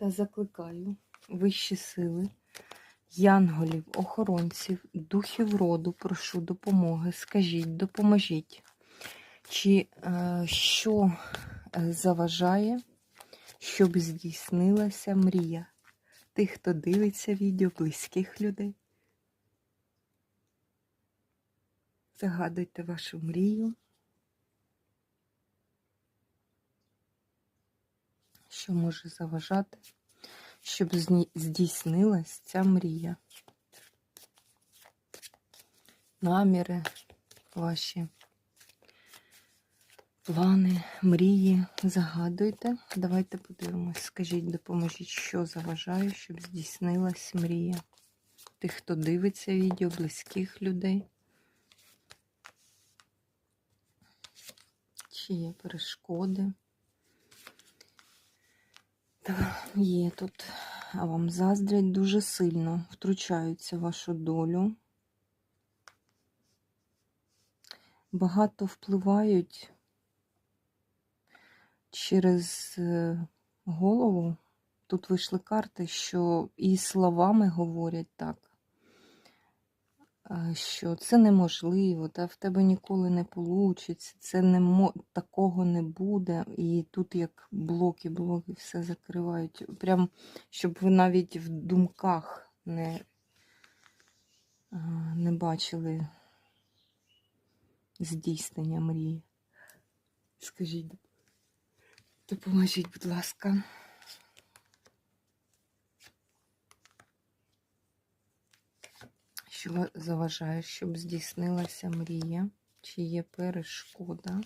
Та закликаю вищі сили, янголів, охоронців, духів роду, прошу допомоги. Скажіть, допоможіть, чи е, що е, заважає, щоб здійснилася мрія тих, хто дивиться відео, близьких людей. Загадуйте вашу мрію. Що може заважати, щоб здійснилась ця мрія. Наміри ваші, плани, мрії загадуйте. Давайте подивимось. Скажіть, допоможіть, що заважає, щоб здійснилась мрія. Тих, хто дивиться відео, близьких людей. Чи є перешкоди? Та є тут, а вам заздрять дуже сильно, втручаються в вашу долю. Багато впливають через е, голову. Тут вийшли карти, що і словами говорять так, що це неможливо, та в тебе ніколи не вийде, це не такого не буде. І тут як блоки, блоки все закривають. Прям, щоб ви навіть в думках не, не бачили здійснення мрії. Скажіть, допоможіть, будь ласка. Що заважає, щоб здійснилася мрія? Чи є перешкода?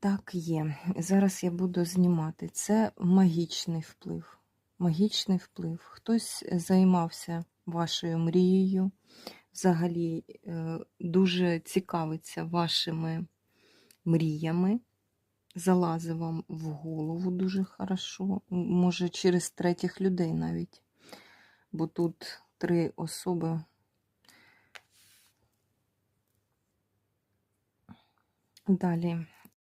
Так, є. Зараз я буду знімати. Це магічний вплив. Магічний вплив. Хтось займався вашою мрією, взагалі е, дуже цікавиться вашими мріями. Залазив вам в голову дуже хорошо. Може, через третіх людей навіть бо тут три особи. Далі